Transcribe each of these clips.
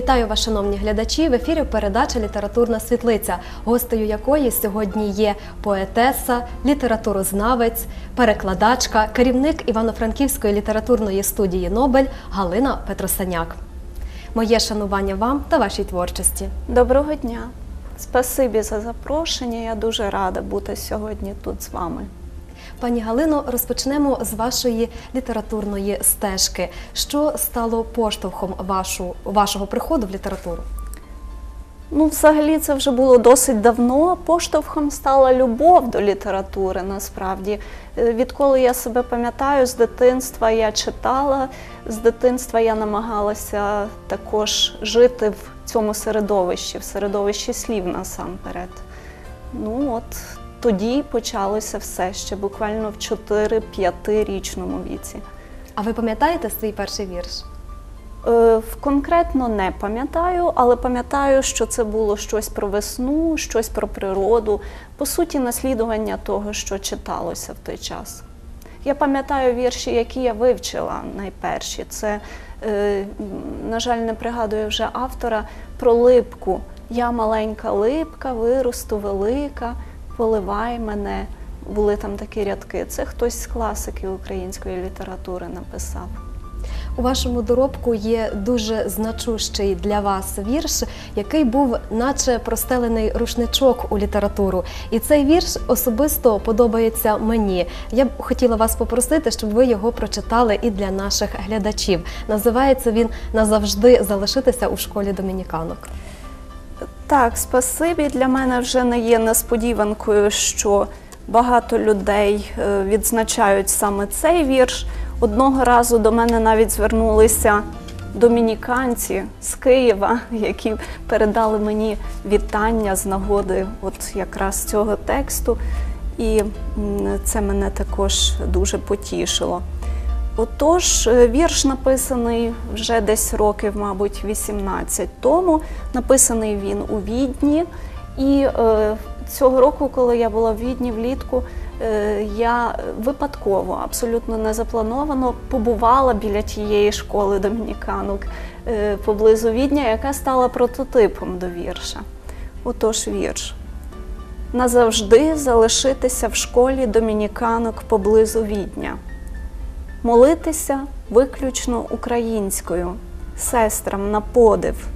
Вітаю вас, шановні глядачі. В ефірі передача Літературна світлиця, гостею якої сьогодні є поетеса, літературознавець, перекладачка, керівник Івано-Франківської літературної студії Нобель Галина Петросаняк. Моє шанування вам та вашій творчості. Доброго дня. Спасибі за запрошення. Я дуже рада бути сьогодні тут з вами. Пані Галино, розпочнемо з вашої літературної стежки. Що стало поштовхом вашу, вашого приходу в літературу? Ну, взагалі, це вже було досить давно. Поштовхом стала любов до літератури. Насправді, Е, відколи я себе пам'ятаю, з дитинства я читала, з дитинства я намагалася також жити в цьому середовищі, в середовищі слів насамперед. Ну от тоді почалося все ще буквально в 4-5 річному віці. А ви пам'ятаєте свій перший вірш? Е, Конкретно не пам'ятаю, але пам'ятаю, що це було щось про весну, щось про природу, по суті, наслідування того, що читалося в той час. Я пам'ятаю вірші, які я вивчила найперші. Це, е, на жаль, не пригадую вже автора про липку. Я маленька липка, виросту велика, поливай мене. Були там такі рядки. Це хтось з класиків української літератури написав. У вашому доробку є дуже значущий для вас вірш, який був, наче простелений рушничок у літературу. І цей вірш особисто подобається мені. Я б хотіла вас попросити, щоб ви його прочитали і для наших глядачів. Називається він Назавжди залишитися у школі домініканок. Так, спасибі. Для мене вже не є несподіванкою, що багато людей е, відзначають саме цей вірш. Одного разу до мене навіть звернулися домініканці з Києва, які передали мені вітання з нагоди от якраз цього тексту. І це мене також дуже потішило. Отож, е, вірш написаний вже десь років, мабуть, 18 тому. Написаний він у Відні. І е, цього року, коли я була в Відні влітку, е, я випадково, абсолютно не заплановано, побувала біля тієї школи домініканок е, поблизу Відня, яка стала прототипом до вірша. Отож, вірш. Назавжди залишитися в школі домініканок поблизу Відня молитися виключно українською, сестрам на подив,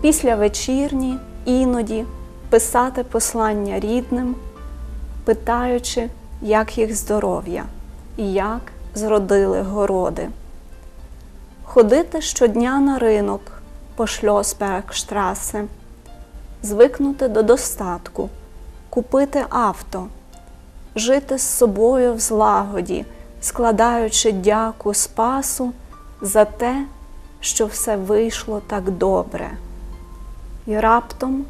після вечірні іноді писати послання рідним, питаючи, як їх здоров'я і як зродили городи. Ходити щодня на ринок по Шльосбергштрасе, звикнути до достатку, купити авто, жити з собою в злагоді складаючи дяку Спасу за те, що все вийшло так добре. І раптом,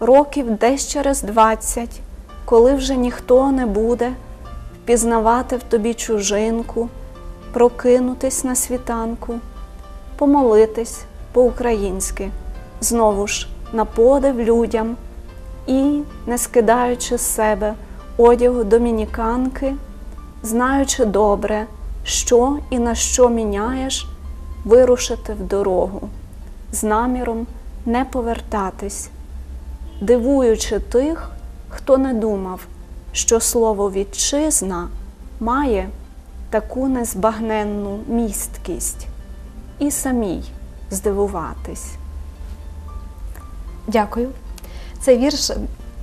років десь через двадцять, коли вже ніхто не буде впізнавати в тобі чужинку, прокинутись на світанку, помолитись по-українськи, знову ж на подив людям і, не скидаючи з себе одягу домініканки, знаючи добре, що і на що міняєш, вирушити в дорогу, з наміром не повертатись, дивуючи тих, хто не думав, що слово вітчизна має таку незбагненну місткість, і самій здивуватись. Дякую. Цей вірш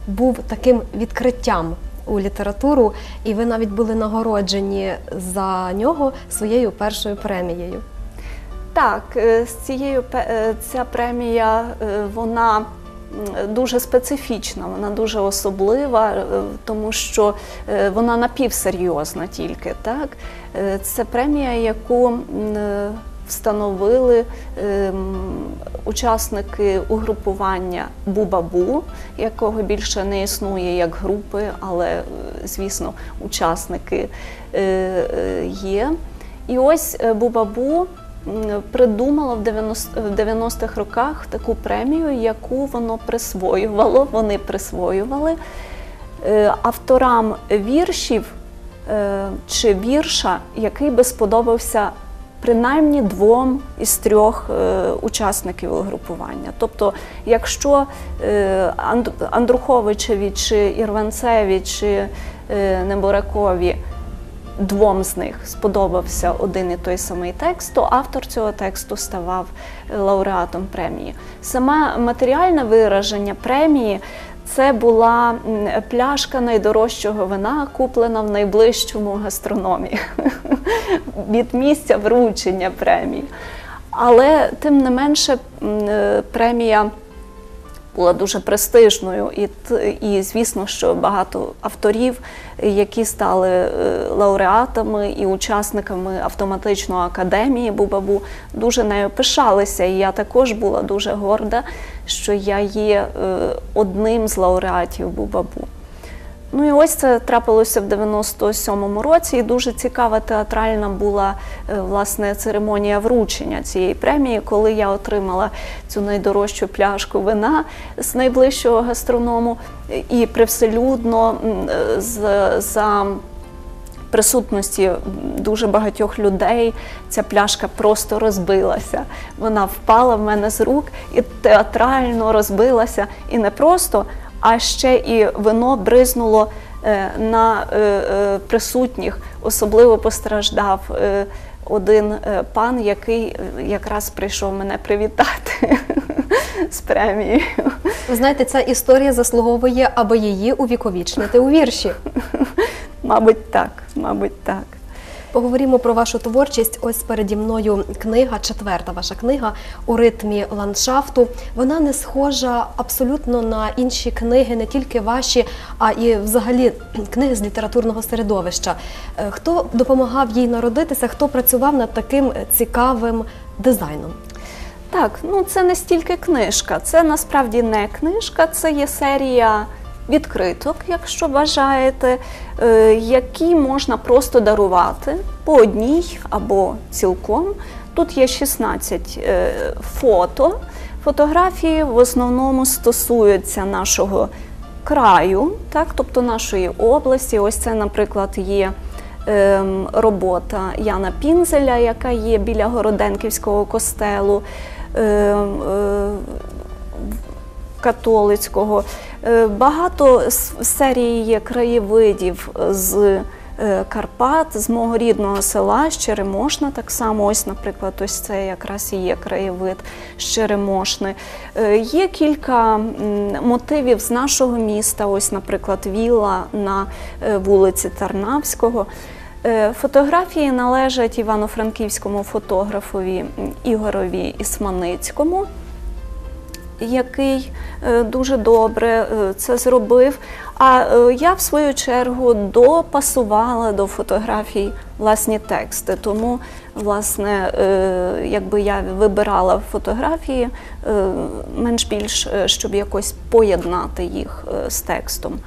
був таким відкриттям у літературу, і ви навіть були нагороджені за нього своєю першою премією. Так, е, з цією е, ця премія е, вона дуже специфічна, вона дуже особлива, тому що вона напівсерйозна тільки. Так? Це премія, яку встановили ем, учасники угрупування Бубабу, якого більше не існує як групи, але, е, звісно, учасники е, е, є. І ось Бубабу м, придумало в 90 в 90-х роках таку премію, яку воно присвоювало, вони присвоювали авторам віршів чи вірша, який би сподобався принаймні двом із трьох е, учасників угрупування. Тобто, якщо е, Андруховичеві чи Ірванцеві чи е, Неборакові двом з них сподобався один і той самий текст, то автор цього тексту ставав лауреатом премії. Саме матеріальне вираження премії. Це була пляшка найдорожчого вина, куплена в найближчому гастрономі від місця вручення премії. Але тим не менше е, премія була дуже престижною, і, і звісно, що багато авторів, які стали е, лауреатами і учасниками автоматичної академії Бубабу, дуже нею пишалися. І я також була дуже горда, що я є е, одним з лауреатів Бубабу. Ну і ось це трапилося в 97-му році, і дуже цікава театральна була е, власне церемонія вручення цієї премії, коли я отримала цю найдорожчу пляшку вина з найближчого гастроному і привселюдно е, за присутності дуже багатьох людей ця пляшка просто розбилася. Вона впала в мене з рук і театрально розбилася. І не просто, а ще і вино бризнуло е, на е, е, присутніх. Особливо постраждав один пан, який якраз прийшов мене привітати з премією. Ви знаєте, ця історія заслуговує, аби її увіковічнити у вірші. Мабуть, так, мабуть, так. Поговоримо про вашу творчість. Ось переді мною книга, четверта ваша книга у ритмі ландшафту. Вона не схожа абсолютно на інші книги, не тільки ваші, а і взагалі книги з літературного середовища. Е, Хто допомагав їй народитися? Хто працював над таким цікавим дизайном? Так, ну це не стільки книжка, це насправді не книжка, це є серія відкриток, якщо бажаєте, е, які можна просто дарувати по одній або цілком. Тут є 16 е, фото. Фотографії в основному стосуються нашого краю, так, тобто нашої області. Ось це, наприклад, є ем, робота Яна Пінзеля, яка є біля Городенківського костелу. ем, е, Католицького багато серії є краєвидів з е, Карпат, з мого рідного села, з Черемошна. Так само, ось, наприклад, ось це якраз і є краєвид з Черемошни. Е, Є кілька мотивів з нашого міста, ось, наприклад, вілла на е, вулиці Тарнавського. Е, Фотографії належать івано-франківському фотографові Ігорові Ісманицькому який е, дуже добре е, це зробив. А е, я, в свою чергу, допасувала до фотографій власні тексти. Тому, власне, якби я вибирала фотографії, менш більш, щоб якось поєднати їх з текстом.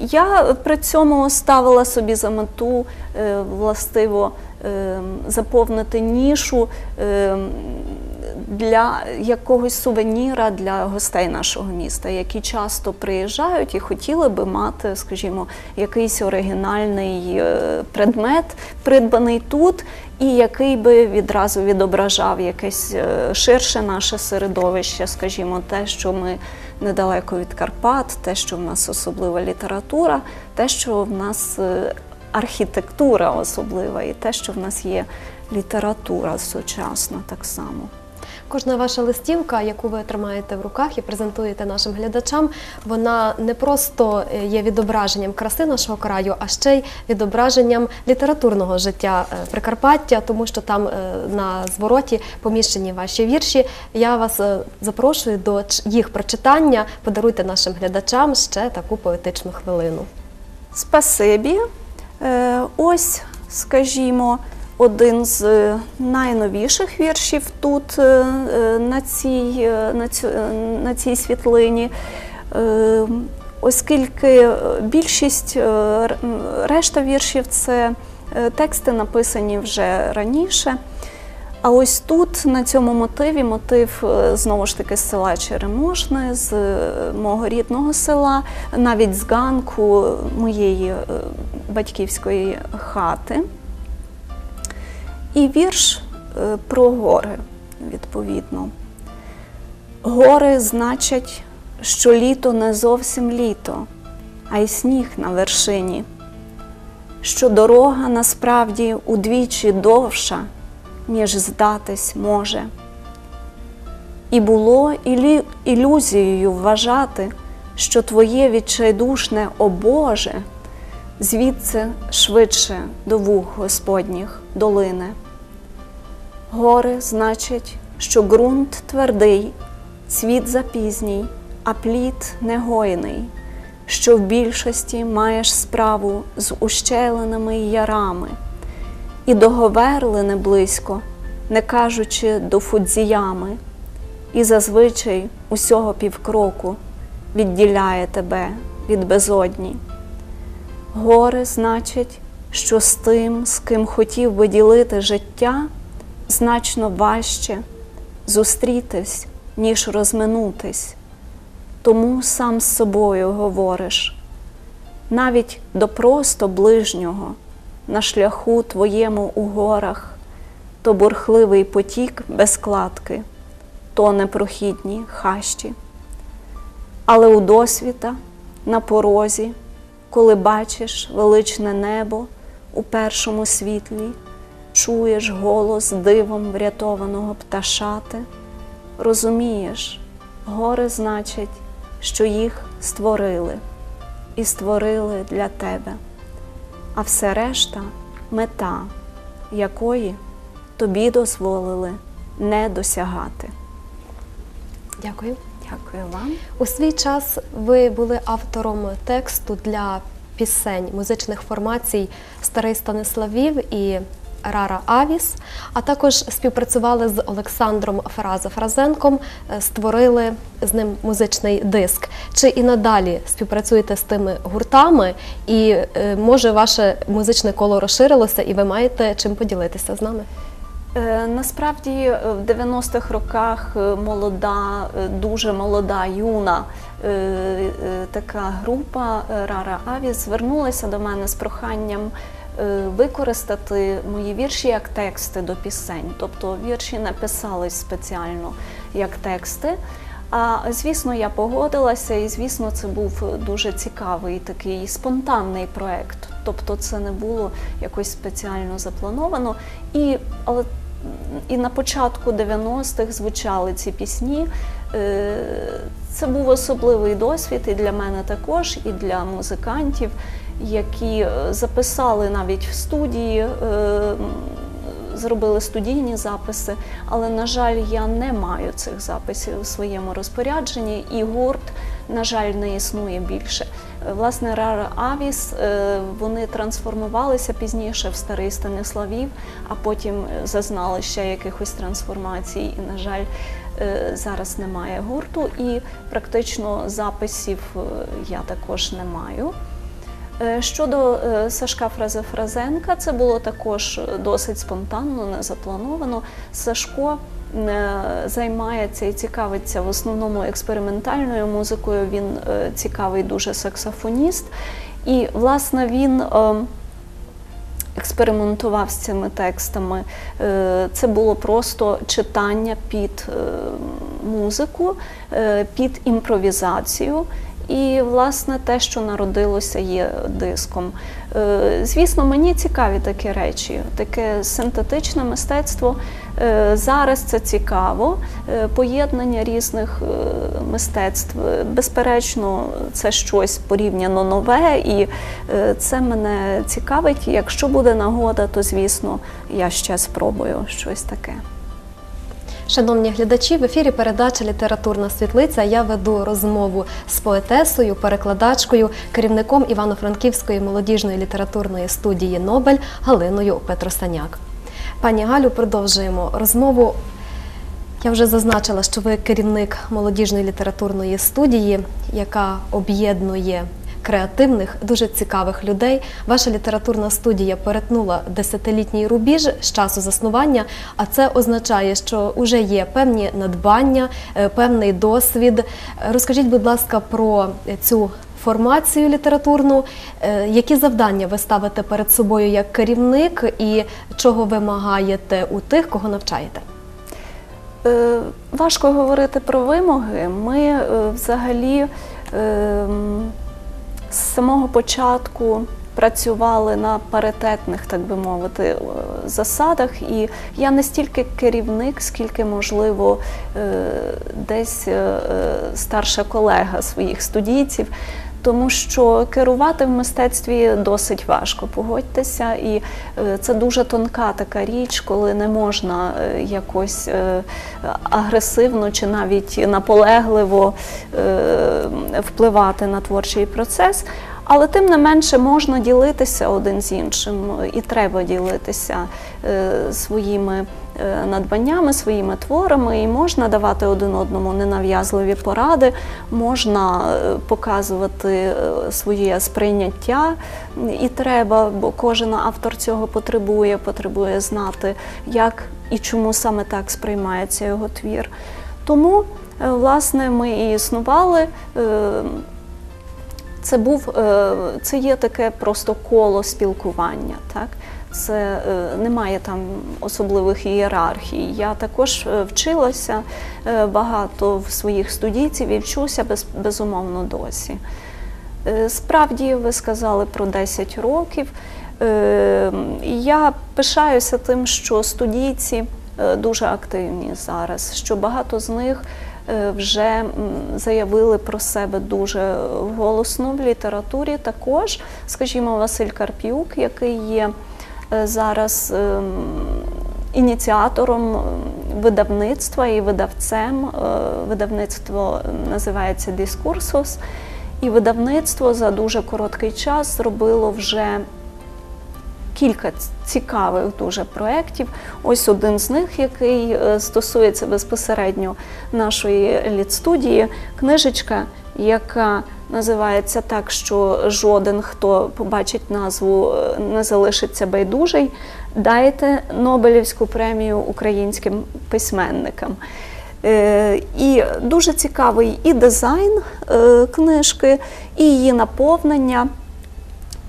Я при цьому ставила собі за мету властиво е, заповнити нішу е, для якогось сувеніра для гостей нашого міста, які часто приїжджають і хотіли би мати, скажімо, якийсь оригінальний е, предмет, придбаний тут, і який би відразу відображав якесь е, ширше наше середовище, скажімо, те, що ми недалеко від Карпат, те, що в нас особлива література, те, що в нас е, архітектура особлива, і те, що в нас є література сучасна так само. Кожна ваша листівка, яку ви тримаєте в руках і презентуєте нашим глядачам, вона не просто е, є відображенням краси нашого краю, а ще й відображенням літературного життя е, Прикарпаття, тому що там е, на звороті поміщені ваші вірші. Я вас запрошую до їх прочитання. Подаруйте нашим глядачам ще таку поетичну хвилину. Спасибі. Ось, скажімо, один з е, найновіших віршів тут е, е, на цій, на цю- на цій світлині. Оскільки більшість решта віршів це тексти написані вже раніше. А ось тут, на цьому мотиві, мотив знову ж таки з села Черемошне, з мого рідного села, навіть з ганку моєї батьківської хати. І вірш е, про гори, відповідно. Гори значать, що літо не зовсім літо, а й сніг на вершині, що дорога насправді удвічі довша, ніж здатись може. І було ілюзією вважати, що твоє відчайдушне «О Боже» звідси швидше до вух Господніх долине. Гори значить, що ґрунт твердий, світ запізній, а плід негойний, що в більшості маєш справу з ущелинами й ярами, і до говерлини близько, не кажучи до фудзіями, і зазвичай усього півкроку відділяє тебе від безодні. Горе значить, що з тим, з ким хотів би ділити життя, значно важче зустрітись, ніж розминутись. Тому сам з собою говориш, навіть до просто ближнього на шляху твоєму у горах, то бурхливий потік без кладки, то непрохідні хащі. Але у досвіта на порозі, коли бачиш величне небо у першому світлі, чуєш голос дивом врятованого пташати, розумієш, гори значить, що їх створили і створили для тебе, а все решта мета, якої тобі дозволили не досягати. Дякую. Дякую вам. У свій час ви були автором тексту для пісень музичних формацій Старий Станиславів і Рара Авіс, а також співпрацювали з Олександром Фразо Фразенком, е, створили з ним музичний диск. Чи і надалі співпрацюєте з тими гуртами? І е, може ваше музичне коло розширилося, і ви маєте чим поділитися з нами? Е, Насправді в 90-х роках молода, дуже молода, юна така група Рара Авіс звернулася до мене з проханням використати мої вірші як тексти до пісень. Тобто вірші написались спеціально як тексти. А звісно, я погодилася, і звісно, це був дуже цікавий такий спонтанний проект. Тобто, це не було якось спеціально заплановано. І, але і на початку 90-х звучали ці пісні. Е, Це був особливий досвід і для мене також, і для музикантів, які е, записали навіть в студії. е, Зробили студійні записи, але, на жаль, я не маю цих записів у своєму розпорядженні, і гурт, на жаль, не існує більше. Власне, Рара Авіс вони трансформувалися пізніше в старий Станиславів, а потім зазнали ще якихось трансформацій. І, на жаль, зараз немає гурту, і практично записів е, я також не маю. Е, Щодо е, Сашка Фразефразенка, це було також досить спонтанно, не заплановано. Сашко е, займається і цікавиться в основному експериментальною музикою. Він е, цікавий дуже саксофоніст. І, власне, він е, експериментував з цими текстами. Е, Це було просто читання під е, музику, е, під імпровізацію. І, власне, те, що народилося, є диском. Е, Звісно, мені цікаві такі речі, таке синтетичне мистецтво. Е, Зараз це цікаво, е, поєднання різних мистецтв. Безперечно, це щось порівняно нове, і це мене цікавить. Якщо буде нагода, то звісно я ще спробую щось таке. Шановні глядачі, в ефірі передача Літературна світлиця. Я веду розмову з поетесою, перекладачкою, керівником Івано-Франківської молодіжної літературної студії Нобель Галиною Петросаняк. Пані Галю, продовжуємо розмову. Я вже зазначила, що ви керівник молодіжної літературної студії, яка об'єднує креативних, дуже цікавих людей. Ваша літературна студія перетнула десятилітній рубіж з часу заснування, а це означає, що вже є певні надбання, е, певний досвід. Розкажіть, будь ласка, про цю формацію літературну. Е, Які завдання ви ставите перед собою як керівник і чого вимагаєте у тих, кого навчаєте? Е, Важко говорити про вимоги. Ми взагалі е, м, з самого початку працювали на паритетних, так би мовити, е, засадах. І я не стільки керівник, скільки, можливо, е, десь е, старша колега своїх студійців. Тому що керувати в мистецтві досить важко, погодьтеся, і е, це дуже тонка така річ, коли не можна е, якось е, агресивно чи навіть наполегливо впливати на творчий процес. Але тим не менше можна ділитися один з іншим, і треба ділитися е, своїми е, надбаннями, своїми творами, і можна давати один одному ненав'язливі поради, можна е, показувати своє сприйняття, і треба, бо кожен автор цього потребує, потребує знати, як і чому саме так сприймається його твір. Тому, власне, ми і існували. Це був е, це є таке просто коло спілкування. Так? Це е, немає там особливих ієрархій. Я також е, вчилася багато в своїх студійців і вчуся без, безумовно досі. Справді, ви сказали про 10 років. Я пишаюся тим, що студійці дуже активні зараз, що багато з них вже заявили про себе дуже голосно в літературі. Також, скажімо, Василь Карп'юк, який є е, зараз ем, ініціатором видавництва і видавцем. Е, Видавництво називається Дискурсус. І видавництво за дуже короткий час зробило вже кілька цікавих дуже проєктів. Ось один з них, який е, стосується безпосередньо нашої літстудії, книжечка, яка називається так, що жоден, хто побачить назву, е, не залишиться байдужий. Дайте Нобелівську премію українським письменникам. Е, І дуже цікавий і дизайн книжки, і її наповнення.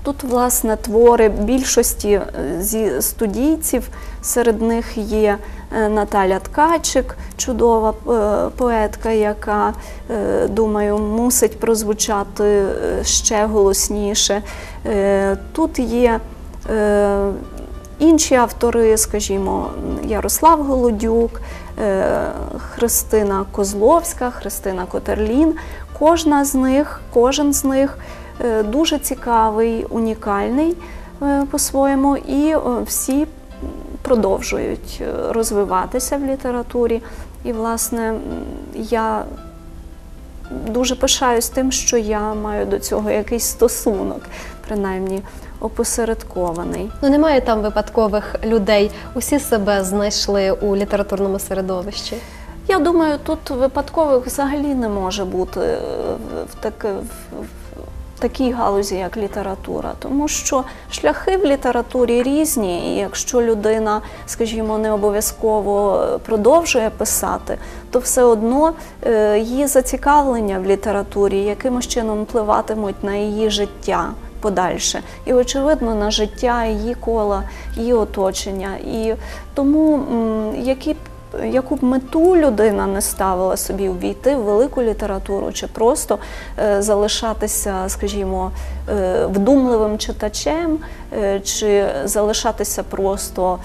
Тут, власне, твори більшості е, зі студійців. Серед них є е, Наталя Ткачик, чудова е, поетка, яка, думаю, мусить прозвучати ще голосніше. Тут є інші автори, скажімо, Ярослав Голодюк, Христина Козловська, Христина Котерлін. Кожна з них, кожен з них дуже цікавий, унікальний е, по-своєму, і е, всі продовжують е, розвиватися в літературі. І, власне, я дуже пишаюсь тим, що я маю до цього якийсь стосунок, принаймні опосередкований. Ну немає там випадкових людей. Усі себе знайшли у літературному середовищі. Я думаю, тут випадкових взагалі не може бути е, в, так, в, в такій галузі, як література, тому що шляхи в літературі різні, і якщо людина, скажімо, не обов'язково продовжує писати, то все одно е, її зацікавлення в літературі якимось чином впливатимуть на її життя. Подальше і очевидно на життя її кола, її оточення. І тому які б яку б мету людина не ставила собі увійти в велику літературу, чи просто е, залишатися, скажімо, е, вдумливим читачем, е, чи залишатися просто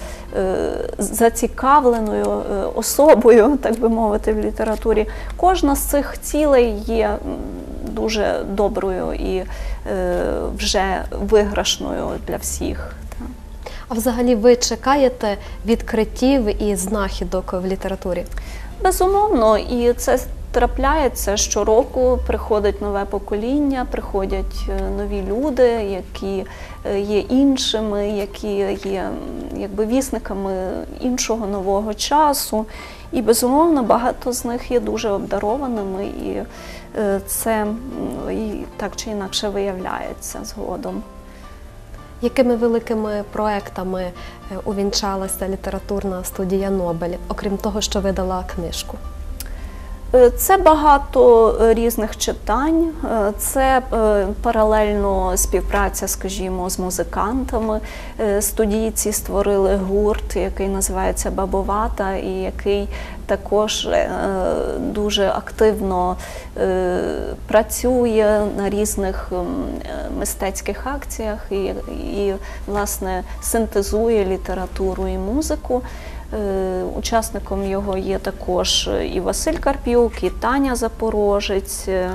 зацікавленою особою, так би мовити, в літературі. Кожна з цих цілей є дуже доброю і вже виграшною для всіх. А взагалі ви чекаєте відкриттів і знахідок в літературі? Безумовно, і це трапляється щороку. Приходить нове покоління, приходять е, нові люди, які е, є іншими, які є якби вісниками іншого нового часу. І безумовно багато з них є дуже обдарованими, і е, це і так чи інакше виявляється згодом. Якими великими проектами е, увінчалася літературна студія Нобель, окрім того, що видала книжку? Е, Це багато е, різних читань, е, це паралельно співпраця, скажімо, з музикантами. Студійці створили гурт, який називається Бабовата, і який також дуже активно працює на різних мистецьких акціях і, і власне синтезує літературу і музику. Е, Учасником його є також і Василь Карп'юк, і Таня Запорожець, е,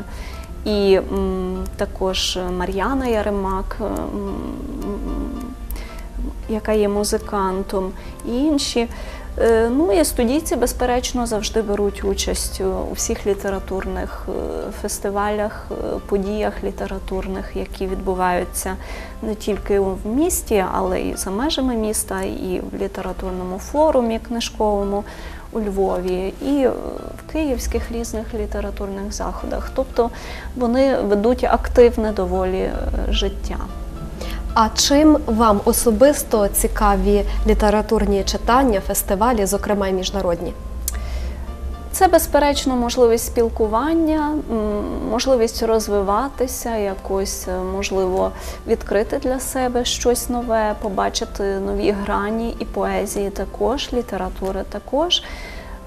і також Мар'яна Яремак, е, яка є музикантом, і інші. Е, Ну і студійці, безперечно, завжди беруть участь у всіх літературних е, фестивалях, е, подіях літературних, які відбуваються не тільки в місті, але і за межами міста, і в літературному форумі книжковому у Львові, і в київських різних літературних заходах. Тобто вони ведуть активне доволі життя. А чим вам особисто цікаві літературні читання, фестивалі, зокрема й міжнародні? Це, безперечно, можливість спілкування, можливість розвиватися, якось, е, можливо, відкрити для себе щось нове, побачити нові грані і поезії також, літератури також.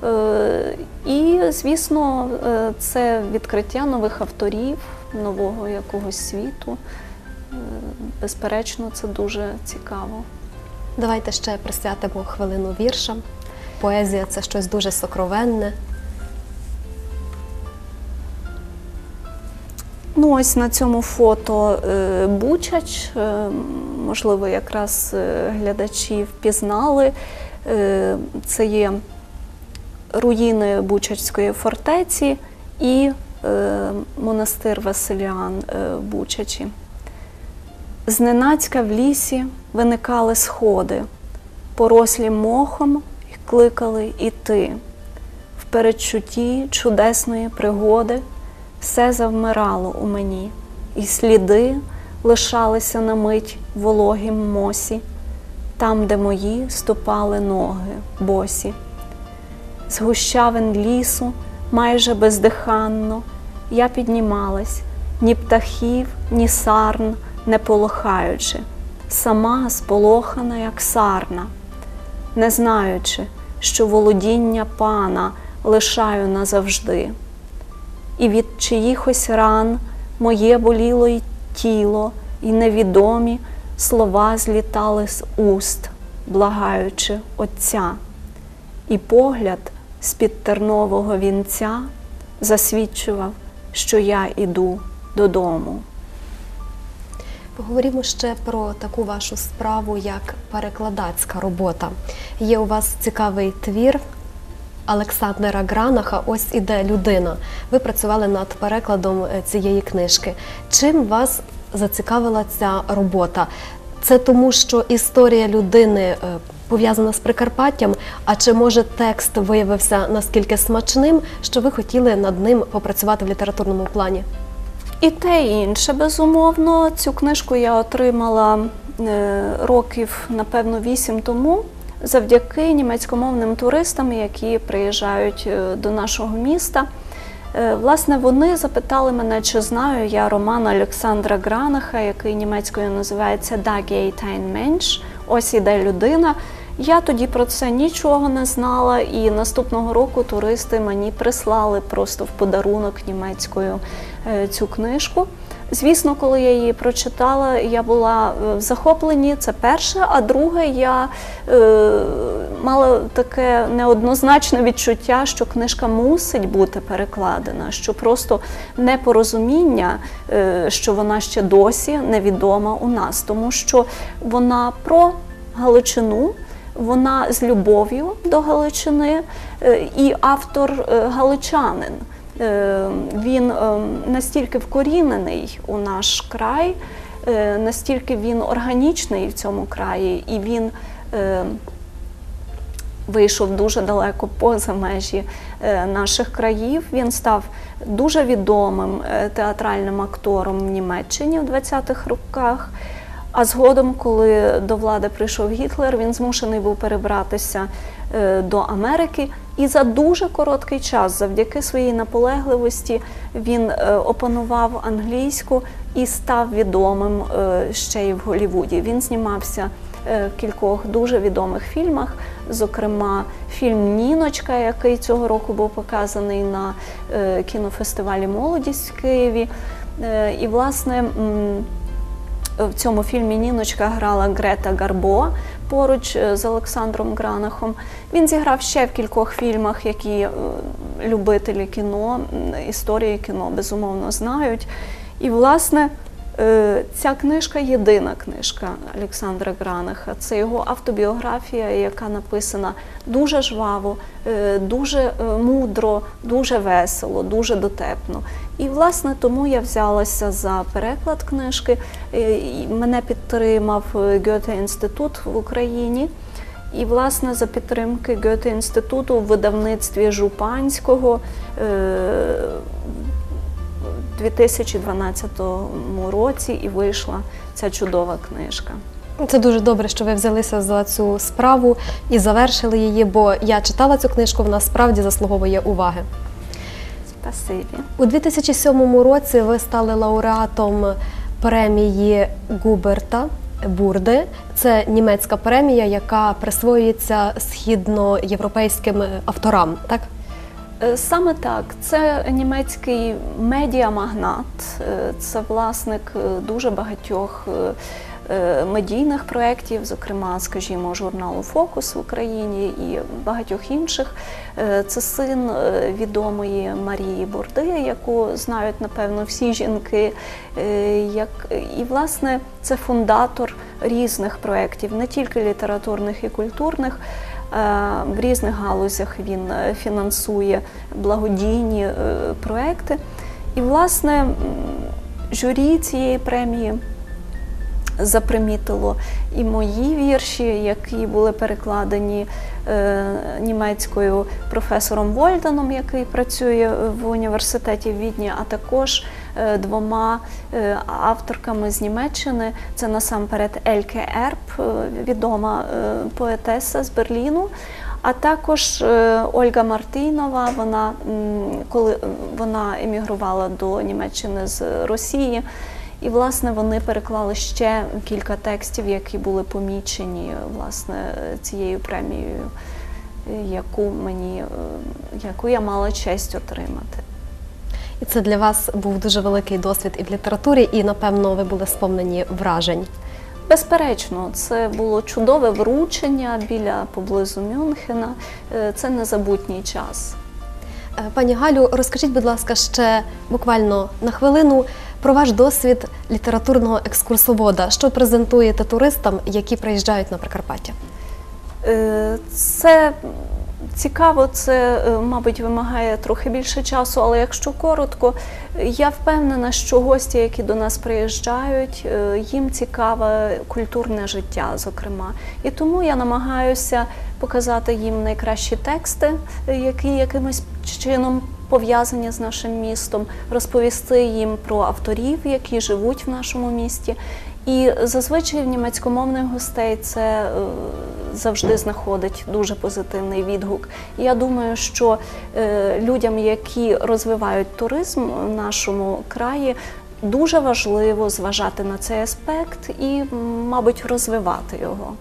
Е, І, звісно, е, це відкриття нових авторів, нового якогось світу. Безперечно, це дуже цікаво. Давайте ще присвятимо хвилину віршам. Поезія це щось дуже сокровенне. Ну, ось на цьому фото е, Бучач, е, можливо, якраз е, глядачі впізнали. Це є руїни Бучачської фортеці і монастир Василіан Бучачі. Зненацька в лісі виникали сходи, порослі мохом кликали іти. В передчутті чудесної пригоди все завмирало у мені, і сліди лишалися на мить вологім мосі, там, де мої ступали ноги босі. З гущавин лісу, майже бездиханно, я піднімалась, ні птахів, ні сарн не полохаючи, сама сполохана, як сарна, не знаючи, що володіння пана лишаю назавжди і від чиїхось ран моє боліло й тіло, і невідомі слова злітали з уст, благаючи Отця, і погляд з-під тернового вінця засвідчував, що я іду додому. Поговоримо ще про таку вашу справу, як перекладацька робота. Є у вас цікавий твір Олександра Гранаха Ось іде людина. Ви працювали над перекладом е, цієї книжки. Чим вас зацікавила ця робота? Це тому, що історія людини е, пов'язана з Прикарпаттям, а чи може текст виявився наскільки смачним, що ви хотіли над ним попрацювати в літературному плані? І те, і інше, безумовно. Цю книжку я отримала е, років, напевно, вісім тому, завдяки німецькомовним туристам, які приїжджають е, до нашого міста. Е, Власне, вони запитали мене, чи знаю я роман Олександра Гранаха, який німецькою називається «Da geht ein Mensch», Ось іде людина. Я тоді про це нічого не знала, і наступного року туристи мені прислали просто в подарунок німецькою цю книжку. Звісно, коли я її прочитала, я була е, в захопленні. Це перше. А друге, я е, мала таке неоднозначне відчуття, що книжка мусить бути перекладена, що просто непорозуміння, е, що вона ще досі невідома у нас, тому що вона про Галичину. Вона з любов'ю до Галичини, е, і автор е, галичанин. Е, Він е, настільки вкорінений у наш край, е, настільки він органічний в цьому краї, і він вийшов дуже далеко поза межі наших країв. Він став дуже відомим театральним актором в Німеччині в 20-х роках. А згодом, коли до влади прийшов Гітлер, він змушений був перебратися до Америки, І за дуже короткий час, завдяки своїй наполегливості, він е, опанував англійську і став відомим е, ще й в Голлівуді. Він знімався е, в кількох дуже відомих фільмах, зокрема фільм Ніночка, який цього року був показаний на кінофестивалі Молодість в Києві. І, власне, в цьому фільмі Ніночка грала Грета Гарбо поруч е, з Олександром Гранахом. Він зіграв ще в кількох фільмах, які е, любителі кіно, історії кіно безумовно знають. І, власне, ця книжка єдина книжка Олександра Гранаха. Це його автобіографія, яка написана дуже жваво, е, дуже е, мудро, дуже весело, дуже дотепно. І власне тому я взялася за переклад книжки. Е, Мене підтримав Гьоте інститут в Україні. І, власне, за підтримки Гьоте інституту в видавництві Жупанського е, 2012 році і вийшла ця чудова книжка. Це дуже добре, що ви взялися за цю справу і завершили її, бо я читала цю книжку, вона справді заслуговує уваги. Спасибі. У 2007 році ви стали лауреатом премії Губерта Бурди. Це німецька премія, яка присвоюється східноєвропейським авторам. Так Саме так, це німецький медіамагнат, е, це власник е, дуже багатьох е, е, медійних проєктів, зокрема, скажімо, журналу Фокус в Україні і багатьох інших. Е, Це син е, відомої Марії Бурди, яку знають напевно всі жінки. Е, і власне це фундатор різних проєктів, не тільки літературних і культурних. Е, В різних галузях він е, фінансує благодійні е, проекти. І, власне, журі цієї премії запримітило і мої вірші, які були перекладені німецькою професором Вольданом, який працює в університеті в Відні, а також двома е, авторками з Німеччини. Це насамперед Ельке Ерб, е, відома е, поетеса з Берліну. А також е, Ольга Мартинова, вона коли вона емігрувала до Німеччини з Росії, і власне вони переклали ще кілька текстів, які були помічені власне цією премією, е, яку мені е, яку я мала честь отримати. І це для вас був дуже великий досвід і в літературі, і напевно ви були сповнені вражень. Безперечно, це було чудове вручення біля поблизу Мюнхена. Е, Це незабутній час. Е, Пані Галю, розкажіть, будь ласка, ще буквально на хвилину про ваш досвід літературного екскурсовода. Що презентуєте туристам, які приїжджають на Прикарпаття? Е, Це цікаво, це, е, мабуть, вимагає трохи більше часу, але якщо коротко, я впевнена, що гості, які до нас приїжджають, е, їм цікаве культурне життя, зокрема. І тому я намагаюся показати їм найкращі тексти, е, які якимось чином пов'язані з нашим містом, розповісти їм про авторів, які живуть в нашому місті. І зазвичай в німецькомовних гостей це е, завжди знаходить дуже позитивний відгук. Я думаю, що е, людям, які розвивають туризм в нашому краї, дуже важливо зважати на цей аспект і, мабуть, розвивати його.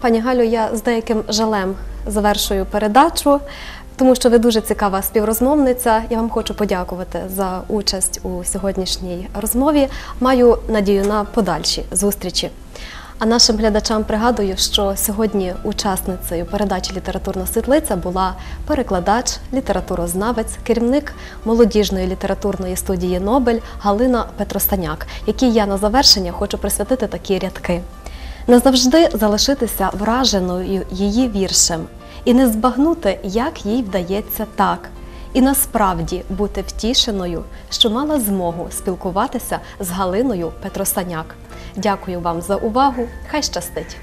Пані Галю, я з деяким жалем завершую передачу, тому що ви дуже цікава співрозмовниця. Я вам хочу подякувати за участь у сьогоднішній розмові. Маю надію на подальші зустрічі. А нашим глядачам пригадую, що сьогодні учасницею передачі Літературна світлиця була перекладач, літературознавець, керівник молодіжної літературної студії Нобель Галина Петростаняк, якій я на завершення хочу присвятити такі рядки. Назавжди залишитися враженою її віршем і не збагнути, як їй вдається так, і насправді бути втішеною, що мала змогу спілкуватися з Галиною Петросаняк. Дякую вам за увагу. Хай щастить!